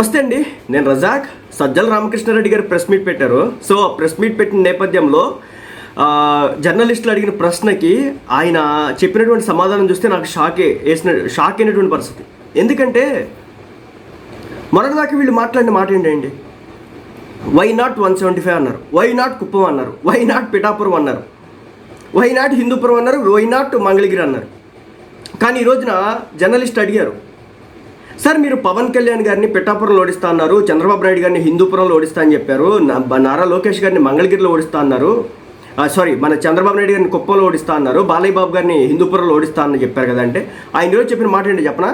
నమస్తే అండి. నేను రజాక్. సజ్జల రామకృష్ణారెడ్డి గారు ప్రెస్ మీట్ పెట్టారు. సో ప్రెస్ మీట్ పెట్టిన నేపథ్యంలో జర్నలిస్టులు అడిగిన ప్రశ్నకి ఆయన చెప్పినటువంటి సమాధానం చూస్తే నాకు షాకే వేసిన షాక్ అయినటువంటి పరిస్థితి. ఎందుకంటే మొన్నటిదాకా వీళ్ళు మాట్లాడిన మాట ఏంటండి? Why not one seventy five అన్నారు. వై నాట్ కుప్పం అన్నారు. వై నాట్ పిఠాపురం అన్నారు. వై నాట్ హిందూపురం అన్నారు. వై నాట్ మంగళగిరి అన్నారు. కానీ ఈ రోజున జర్నలిస్ట్ అడిగారు సార్ మీరు పవన్ కళ్యాణ్ గారిని పిఠాపురంలో ఓడిస్తా అన్నారు చంద్రబాబు నాయుడు గారిని హిందూపురంలో ఓడిస్తా అని చెప్పారు నారా లోకేష్ గారిని మంగళగిరిలో ఓడిస్తా అన్నారు సారీ మన చంద్రబాబు నాయుడు గారిని కుప్పంలో ఓడిస్తా అన్నారు బాలయ్య బాబు గారిని హిందూపురంలో ఓడిస్తా అని చెప్పారు కదంటే అంటే ఆయన ఈరోజు చెప్పిన మాట ఏంటి చెప్పనా?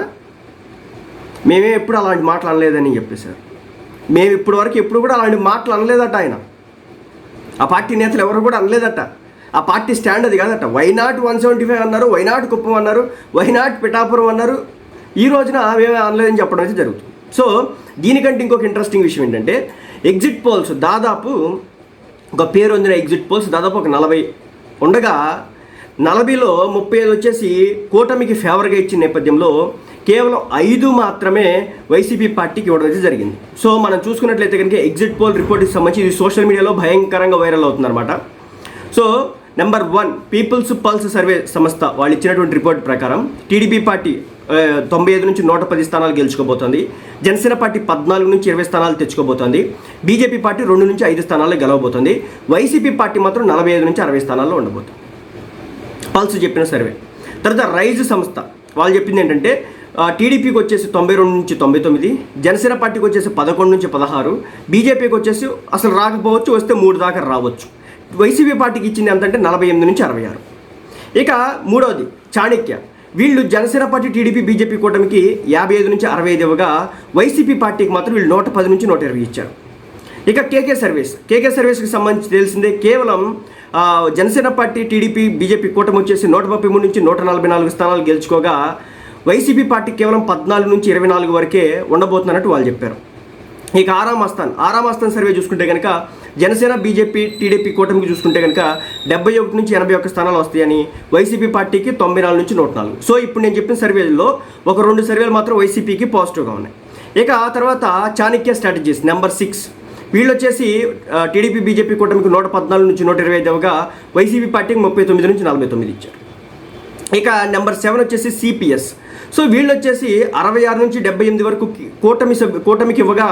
మేమే ఎప్పుడు అలాంటి మాటలు అనలేదని చెప్పేశారు మేము ఇప్పటి వరకు ఎప్పుడు కూడా అలాంటి మాటలు అనలేదట ఆయన. ఆ పార్టీ నేతలు ఎవరు కూడా అనలేదట. ఆ పార్టీ స్టాండ్ అది కాదట. Why not one seventy five అన్నారు వైనాట్ కుప్పం అన్నారు వైనాట్ పిఠాపురం అన్నారు ఈ రోజున మేమే అనలేదని చెప్పడం అయితే జరుగుతుంది. సో దీనికంటే ఇంకొక ఇంట్రెస్టింగ్ విషయం ఏంటంటే ఎగ్జిట్ పోల్స్ దాదాపు ఒక పేరు పొందిన ఎగ్జిట్ పోల్స్ దాదాపు ఒక నలభై ఉండగా నలభైలో ముప్పై ఐదు వచ్చేసి కూటమికి ఫేవర్గా ఇచ్చిన నేపథ్యంలో కేవలం ఐదు మాత్రమే వైసీపీ పార్టీకి ఇవ్వడం అయితే జరిగింది. సో మనం చూసుకున్నట్లయితే కనుక ఎగ్జిట్ పోల్ రిపోర్ట్కి సంబంధించి ఇది సోషల్ మీడియాలో భయంకరంగా వైరల్ అవుతుందన్నమాట. So number one people's pulse survey సంస్థ వాళ్ళు ఇచ్చినటువంటి రిపోర్ట్ ప్రకారం టీడీపీ పార్టీ తొంభై ఐదు నుంచి నూట పది స్థానాలు గెలుచుకోబోతోంది. జనసేన పార్టీ పద్నాలుగు నుంచి ఇరవై స్థానాలు తెచ్చుకోబోతోంది. బీజేపీ పార్టీ రెండు నుంచి ఐదు స్థానాల్లో గెలవబోతోంది. వైసీపీ పార్టీ మాత్రం నలభై ఐదు నుంచి అరవై స్థానాల్లో ఉండబోతుంది. పల్స్ చెప్పిన సర్వే. తర్వాత రైజ్ సంస్థ. వాళ్ళు చెప్పింది ఏంటంటే టీడీపీకి వచ్చేసి తొంభై రెండు నుంచి తొంభై తొమ్మిది జనసేన పార్టీకి వచ్చేసి పదకొండు నుంచి పదహారు బీజేపీకి వచ్చేసి అసలు రాకపోవచ్చు వస్తే మూడు దాకా రావచ్చు. వైసీపీ పార్టీకి ఇచ్చింది ఎంత అంటే నలభై ఎనిమిది నుంచి అరవై ఆరు. ఇక మూడవది చాణక్య. వీళ్ళు జనసేన పార్టీ టీడీపీ బీజేపీ కూటమికి యాభై ఐదు నుంచి అరవై ఐదు ఇవ్వగా వైసీపీ పార్టీకి మాత్రం వీళ్ళు నూట పది నుంచి నూట ఇరవై ఇచ్చారు. ఇక కేకే సర్వీస్. కేకే సర్వీస్కి సంబంధించి తెలిసిందే కేవలం జనసేన పార్టీ టీడీపీ బీజేపీ కూటమి వచ్చేసి నూట ముప్పై మూడు నుంచి నూట నలభై నాలుగు స్థానాలు గెలుచుకోగా వైసీపీ పార్టీ కేవలం పద్నాలుగు నుంచి ఇరవై నాలుగు వరకే ఉండబోతున్నట్టు వాళ్ళు చెప్పారు. ఇక ఆరామాస్థాన్. ఆరామాస్థాన్ సర్వే చూసుకుంటే కనుక జనసేన బీజేపీ టీడీపీ కూటమికి చూసుకుంటే కనుక డెబ్బై ఒకటి నుంచి ఎనభై ఒక్క స్థానాలు వస్తాయని వైసీపీ పార్టీకి తొంభై నాలుగు నుంచి నూట నాలుగు. సో ఇప్పుడు నేను చెప్పిన సర్వేల్లో ఒక రెండు సర్వేలు మాత్రం వైసీపీకి పాజిటివ్గా ఉన్నాయి. ఇక ఆ తర్వాత చాణక్య స్ట్రాటజీస్ నెంబర్ సిక్స్. వీళ్ళు వచ్చేసి టీడీపీ బీజేపీ కూటమికి నూట పద్నాలుగు నుంచి నూట ఇరవై ఐదు వైసీపీ పార్టీకి ముప్పై తొమ్మిది నుంచి నలభై తొమ్మిది ఇచ్చారు. ఇక నెంబర్ సెవెన్ వచ్చేసి సిపిఎస్. సో వీళ్ళు వచ్చేసి అరవై ఆరు నుంచి డెబ్బై ఎనిమిది వరకు కూటమి కూటమికి ఇవ్వగా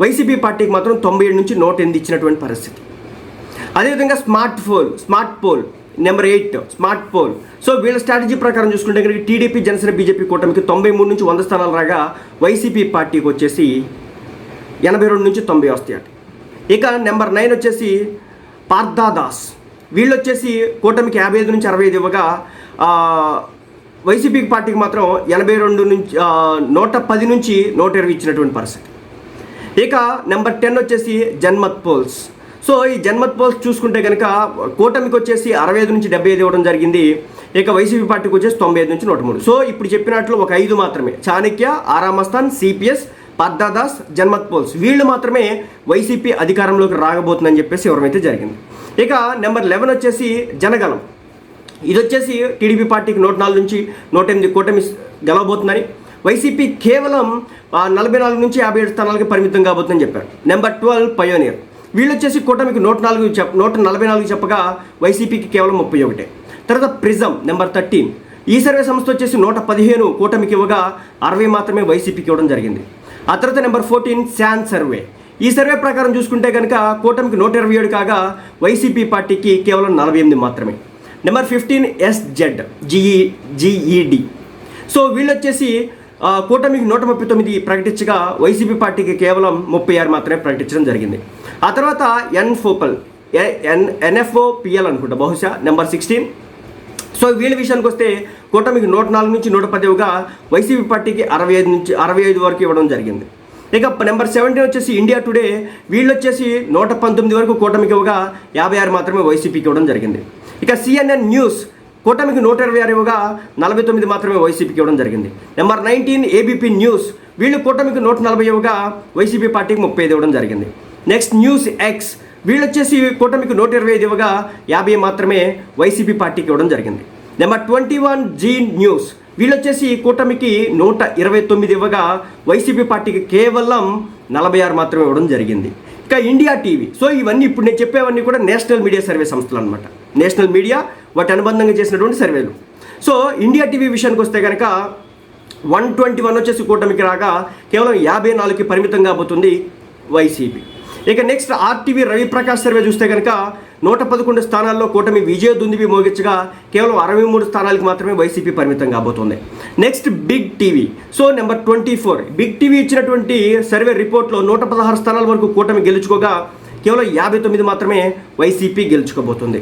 వైసీపీ పార్టీకి మాత్రం తొంభై ఏడు నుంచి నూట ఎనిమిది ఇచ్చినటువంటి పరిస్థితి. అదేవిధంగా smart phone smart poll number eight smart poll. So వీళ్ళ స్ట్రాటజీ ప్రకారం చూసుకుంటే కనుక టీడీపీ జనసేన బీజేపీ కూటమికి తొంభై మూడు నుంచి వంద స్థానాలు రాగా వైసీపీ పార్టీకి వచ్చేసి ఎనభై రెండు నుంచి తొంభై వస్తాయట. ఇక నెంబర్ నైన్ వచ్చేసి పార్థాదాస్ వీళ్ళు వచ్చేసి కూటమికి యాభై ఐదు నుంచి అరవై ఐదు ఇవ్వగా వైసీపీ పార్టీకి మాత్రం ఎనభై రెండు నుంచి నూట పది నుంచి నూట ఇరవై ఇచ్చినటువంటి పరిస్థితి. ఇక నెంబర్ టెన్ వచ్చేసి జన్మత్ పోల్స్. సో ఈ జన్మత్ పోల్స్ చూసుకుంటే కనుక కూటమికి వచ్చేసి అరవై ఐదు నుంచి డెబ్బై ఐదు ఇవ్వడం జరిగింది. ఇక వైసీపీ పార్టీకి వచ్చేసి తొంభై ఐదు నుంచి నూట మూడు. సో ఇప్పుడు చెప్పినట్లు ఒక ఐదు మాత్రమే. చాణక్య ఆరామస్థాన్ సిపిఎస్ పద్దాదాస్ జన్మత్ పోల్స్. వీళ్ళు మాత్రమే వైసీపీ అధికారంలోకి రాగబోతుందని చెప్పేసి ఎవరమైతే జరిగింది. ఇక నెంబర్ లెవెన్ వచ్చేసి జనగణం. ఇది వచ్చేసి టీడీపీ పార్టీకి నూట నాలుగు నుంచి నూట ఎనిమిది కూటమి గెలవబోతుందని. వైసీపీ కేవలం నలభై నాలుగు నుంచి యాభై ఏడు స్థానాలకి పరిమితం కాబోతుందని చెప్పారు. నెంబర్ ట్వెల్వ్ పయోనియర్ వీళ్ళు వచ్చేసి కూటమికి నూట నాలుగు చెప్ నూట నలభై నాలుగు చెప్పగా వైసీపీకి కేవలం ముప్పై ఒకటే. తర్వాత ప్రిజం నెంబర్ థర్టీన్ ఈ సర్వే సంస్థ వచ్చేసి నూట పదిహేను కూటమికి ఇవ్వగా అరవై మాత్రమే వైసీపీకి ఇవ్వడం జరిగింది. ఆ తర్వాత నెంబర్ ఫోర్టీన్ శాన్ సర్వే ఈ సర్వే ప్రకారం చూసుకుంటే కనుక కూటమికి నూట ఇరవై ఏడు కాగా వైసీపీ పార్టీకి కేవలం నలభై ఎనిమిది మాత్రమే. Number fifteen SZ GE GED so వీళ్ళు వచ్చేసి కూటమికి నూట ముప్పై తొమ్మిది ప్రకటించగా వైసీపీ పార్టీకి కేవలం ముప్పై ఆరు మాత్రమే ప్రకటించడం జరిగింది. ఆ తర్వాత ఎన్ ఫోపల్ ఎన్ ఎన్ఎఫ్ఓ పిఎల్ అనుకుంటా బహుశా నెంబర్ సిక్స్టీన్. సో వీళ్ళ విషయానికి వస్తే కూటమికి నూట నాలుగు నుంచి నూట పదివిగా వైసీపీ పార్టీకి అరవై ఐదు నుంచి అరవై ఐదు వరకు ఇవ్వడం జరిగింది. ఇక నెంబర్ సెవెంటీన్ వచ్చేసి ఇండియా టుడే వీళ్ళు వచ్చేసి నూట పంతొమ్మిది వరకు కూటమికి ఇవ్వగా యాభై ఆరు మాత్రమే వైసీపీకి ఇవ్వడం జరిగింది. ఇక సిఎన్ఎన్ న్యూస్ కూటమికి నూట ఇరవై ఆరు నలభై తొమ్మిది మాత్రమే వైసీపీకి ఇవ్వడం జరిగింది. నెంబర్ నైన్టీన్ ఏబీపీ న్యూస్ వీళ్ళు కూటమికి నూట నలభై ఇవ్వగా వైసీపీ పార్టీకి ముప్పై ఐదు ఇవ్వడం జరిగింది. నెక్స్ట్ న్యూస్ ఎక్స్ వీళ్ళు వచ్చేసి కూటమికి నూట ఇరవై ఐదు ఇవ్వగా యాభై మాత్రమే వైసీపీ పార్టీకి ఇవ్వడం జరిగింది. Number twenty one Zee news వీళ్ళు వచ్చేసి కూటమికి నూట ఇరవై తొమ్మిది ఇవ్వగా వైసీపీ పార్టీకి కేవలం నలభై ఆరు మాత్రమే ఇవ్వడం జరిగింది. ఇంకా ఇండియా టీవీ. సో ఇవన్నీ ఇప్పుడు నేను చెప్పేవన్నీ కూడా నేషనల్ మీడియా సర్వే సంస్థలు అనమాట నేషనల్ మీడియా వాటి అనుబంధంగా చేసినటువంటి సర్వేలు. సో ఇండియా టీవీ విషయానికి వస్తే కనుక వన్ ట్వంటీ వన్ వచ్చేసి కూటమికి రాగా కేవలం యాభై నాలుగుకి పరిమితం కాబోతుంది వైసీపీ. ఇక నెక్స్ట్ ఆర్టీవీ రవిప్రకాష్ సర్వే చూస్తే కనుక నూట పదకొండు స్థానాల్లో కూటమి విజయ దుందిబి మోగించగా కేవలం అరవై మూడు స్థానాలకు మాత్రమే వైసీపీ పరిమితం కాబోతుంది. Next big TV so number twenty four big TV ఇచ్చినటువంటి సర్వే రిపోర్ట్లో నూట పదహారు స్థానాల వరకు కూటమి గెలుచుకోగా కేవలం యాభై తొమ్మిది మాత్రమే YCP గెలుచుకోబోతుంది.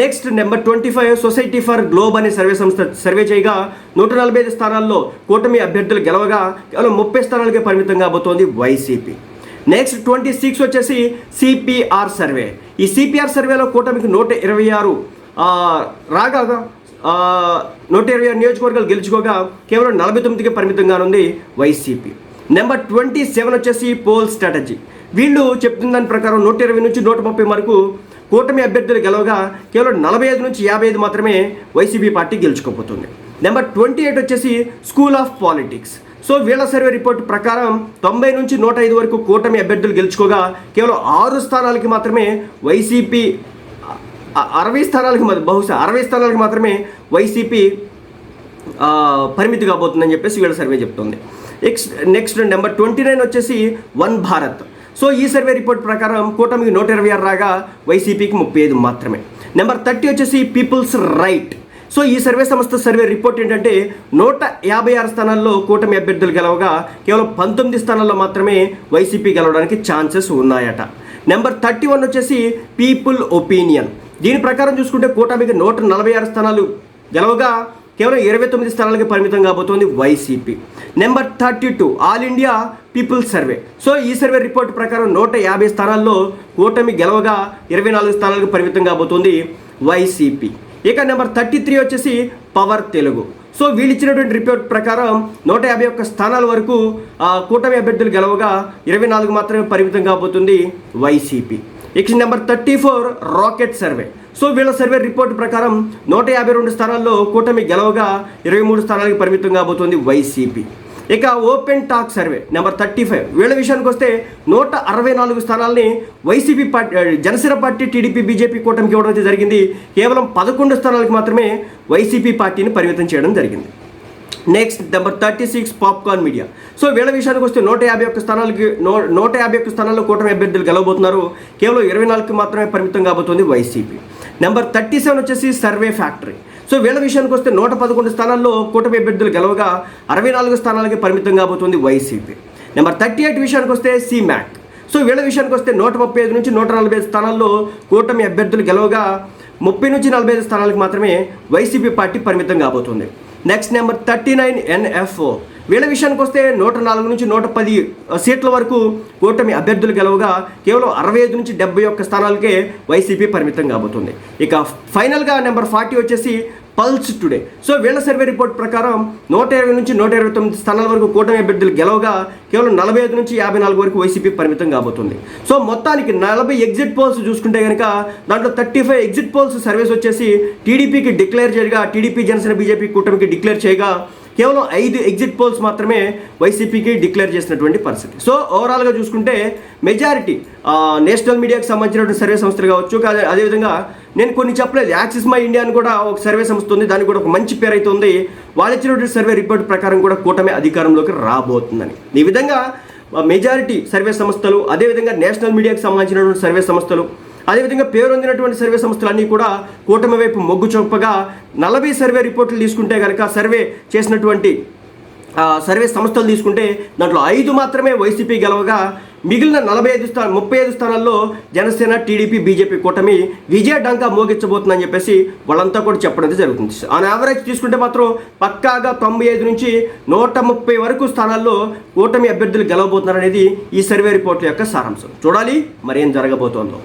Next number twenty five society for globe అనే సర్వే సంస్థ సర్వే చేయగా నూట నలభై ఐదు స్థానాల్లో కూటమి అభ్యర్థులు గెలవగా కేవలం ముప్పై స్థానాలకే పరిమితం కాబోతోంది వైసీపీ నెక్స్ట్ ట్వంటీ సిక్స్ వచ్చేసి సిపిఆర్ సర్వే ఈ సిపిఆర్ సర్వేలో కూటమికి నూట ఇరవై ఆరు రాగా నూట ఇరవై ఆరు నియోజకవర్గాలు గెలుచుకోగా కేవలం నలభై తొమ్మిదికి పరిమితంగానుంది వైసీపీ. నెంబర్ ట్వంటీ సెవెన్ వచ్చేసి పోల్ స్ట్రాటజీ. వీళ్ళు చెప్తున్న దాని ప్రకారం నూట ఇరవై నుంచి నూట ముప్పై వరకు కూటమి అభ్యర్థులు గెలవగా కేవలం నలభై ఐదు నుంచి యాభై ఐదు మాత్రమే వైసీపీ పార్టీ గెలుచుకోబోతుంది. నెంబర్ ట్వంటీ ఎయిట్ వచ్చేసి స్కూల్ ఆఫ్ పాలిటిక్స్ సో వీళ్ళ సర్వే రిపోర్ట్ ప్రకారం తొంభై నుంచి నూట ఐదు వరకు కూటమి అభ్యర్థులు గెలుచుకోగా కేవలం ఆరు స్థానాలకి మాత్రమే వైసీపీ అరవై స్థానాలకి బహుశా అరవై స్థానాలకు మాత్రమే వైసీపీ పరిమితి కాబోతుందని చెప్పేసి వీళ్ళ సర్వే చెప్తుంది. Next next number twenty nine వచ్చేసి వన్ భారత్. సో ఈ సర్వే రిపోర్ట్ ప్రకారం కూటమికి నూట ఇరవై ఆరు రాగా వైసీపీకి ముప్పై ఐదు మాత్రమే. నెంబర్ థర్టీ వచ్చేసి పీపుల్స్ రైట్ సో ఈ సర్వే సంస్థ సర్వే రిపోర్ట్ ఏంటంటే నూట యాభై ఆరు స్థానాల్లో కూటమి అభ్యర్థులు గెలవగా కేవలం పంతొమ్మిది స్థానాల్లో మాత్రమే వైసీపీ గెలవడానికి ఛాన్సెస్ ఉన్నాయట. నెంబర్ థర్టీ వన్ వచ్చేసి పీపుల్ ఒపీనియన్ దీని ప్రకారం చూసుకుంటే కూటమికి నూట నలభై ఆరు స్థానాలు గెలవగా కేవలం ఇరవై తొమ్మిది స్థానాలకి పరిమితం కాబోతోంది YCP. Number thirty two all India people survey so ఈ సర్వే రిపోర్ట్ ప్రకారం నూట యాభై స్థానాల్లో కూటమి గెలవగా ఇరవై నాలుగు స్థానాలకు పరిమితం కాబోతోంది వైసీపీ. ఇక నెంబర్ థర్టీ త్రీ వచ్చేసి పవర్ తెలుగు సో వీళ్ళు ఇచ్చినటువంటి రిపోర్ట్ ప్రకారం నూట యాభై ఒక్క స్థానాల వరకు కూటమి అభ్యర్థులు గెలవగా ఇరవై నాలుగు మాత్రమే పరిమితం కాబోతుంది వైసీపీ. ఇక number thirty four rocket survey so వీళ్ళ సర్వే రిపోర్ట్ ప్రకారం నూట యాభై రెండు స్థానాల్లో కూటమి గెలవగా ఇరవై మూడు స్థానాలకు పరిమితం కాబోతుంది వైసీపీ ఇక open talk survey number thirty five వీళ్ళ విషయానికి వస్తే నూట అరవై నాలుగు స్థానాల్ని YCP party Janasena party TDP BJP కూటమికి ఇవ్వడం అయితే జరిగింది. కేవలం పదకొండు స్థానాలకు మాత్రమే వైసీపీ పార్టీని పరిమితం చేయడం జరిగింది. Next number thirty six popcorn media so వీళ్ళ విషయానికి వస్తే నూట యాభై ఒక్క స్థానాలకి నూ నూట యాభై ఒక్క స్థానాల్లో కూటమి అభ్యర్థులు గెలవబోతున్నారు. కేవలం ఇరవై నాలుగుకి మాత్రమే పరిమితం కాబోతుంది వైసీపీ. నెంబర్ థర్టీ సెవెన్ వచ్చేసి సర్వే ఫ్యాక్టరీ సో వీళ్ళ విషయానికి వస్తే నూట పదకొండు స్థానాల్లో కూటమి అభ్యర్థులు గెలవగా అరవై నాలుగు స్థానాలకి పరిమితం కాబోతుంది వైసీపీ. నెంబర్ థర్టీ ఎయిట్ విషయానికి వస్తే సిమ్యాక్ సో వీళ్ళ విషయానికి వస్తే నూట ముప్పై ఐదు నుంచి నూట నలభై ఐదు స్థానాల్లో కూటమి అభ్యర్థులు గెలవగా ముప్పై నుంచి నలభై ఐదు స్థానాలకు మాత్రమే వైసీపీ పార్టీ పరిమితం కాబోతుంది. Next number thirty nine NFO వీళ్ళ విషయానికి వస్తే నూట నాలుగు నుంచి నూట పది సీట్ల వరకు కూటమి అభ్యర్థులు గెలవగా కేవలం అరవై ఐదు నుంచి డెబ్బై ఒక్క స్థానాలకే వైసీపీ పరిమితం కాబోతుంది. ఇక ఫైనల్గా నెంబర్ ఫార్టీ వచ్చేసి పల్స్ టుడే. సో వీళ్ళ సర్వే రిపోర్ట్ ప్రకారం నూట ఇరవై నుంచి నూట ఇరవై తొమ్మిది స్థానాల వరకు కూటమి అభ్యర్థులు గెలవగా కేవలం నలభై ఐదు నుంచి యాభై నాలుగు వరకు వైసీపీ పరిమితం కాబోతుంది. సో మొత్తానికి నలభై ఎగ్జిట్ పోల్స్ చూసుకుంటే కనుక దాంట్లో thirty five exit polls surveys వచ్చేసి టీడీపీకి డిక్లేర్ చేయగా టీడీపీ జనసేన బీజేపీ కూటమికి డిక్లేర్ చేయగా కేవలం ఐదు ఎగ్జిట్ పోల్స్ మాత్రమే వైసీపీకి డిక్లేర్ చేసినటువంటి పరిస్థితి. సో ఓవరాల్గా చూసుకుంటే మెజారిటీ నేషనల్ మీడియాకి సంబంధించినటువంటి సర్వే సంస్థలు కావచ్చు కాదు అదేవిధంగా నేను కొన్ని చెప్పలేదు. యాక్సిస్ మై ఇండియా అని కూడా ఒక సర్వే సంస్థ ఉంది. దానికి కూడా ఒక మంచి పేరు అయితే ఉంది వాళ్ళు ఇచ్చినటువంటి సర్వే రిపోర్ట్ ప్రకారం కూడా కూటమి అధికారంలోకి రాబోతుందని. ఈ విధంగా మెజారిటీ సర్వే సంస్థలు అదేవిధంగా నేషనల్ మీడియాకి సంబంధించినటువంటి సర్వే సంస్థలు అదేవిధంగా పేరొందినటువంటి సర్వే సంస్థలన్నీ కూడా కూటమి వైపు మొగ్గు చూపగా నలభై సర్వే రిపోర్ట్లు తీసుకుంటే కనుక సర్వే చేసినటువంటి సర్వే సంస్థలు తీసుకుంటే దాంట్లో ఐదు మాత్రమే వైసీపీ గెలవగా మిగిలిన నలభై ఐదు స్థానం ముప్పై ఐదు స్థానాల్లో జనసేన టీడీపీ బీజేపీ కూటమి విజయ డంకా మోగించబోతుందని చెప్పేసి వాళ్ళంతా కూడా చెప్పడం అయితే జరుగుతుంది. ఆన్ యావరేజ్ తీసుకుంటే మాత్రం పక్కాగా తొంభై ఐదు నుంచి నూట ముప్పై వరకు స్థానాల్లో కూటమి అభ్యర్థులు గెలవబోతున్నారు అనేది ఈ సర్వే రిపోర్ట్ యొక్క సారాంశం. చూడాలి మరేం జరగబోతోందో.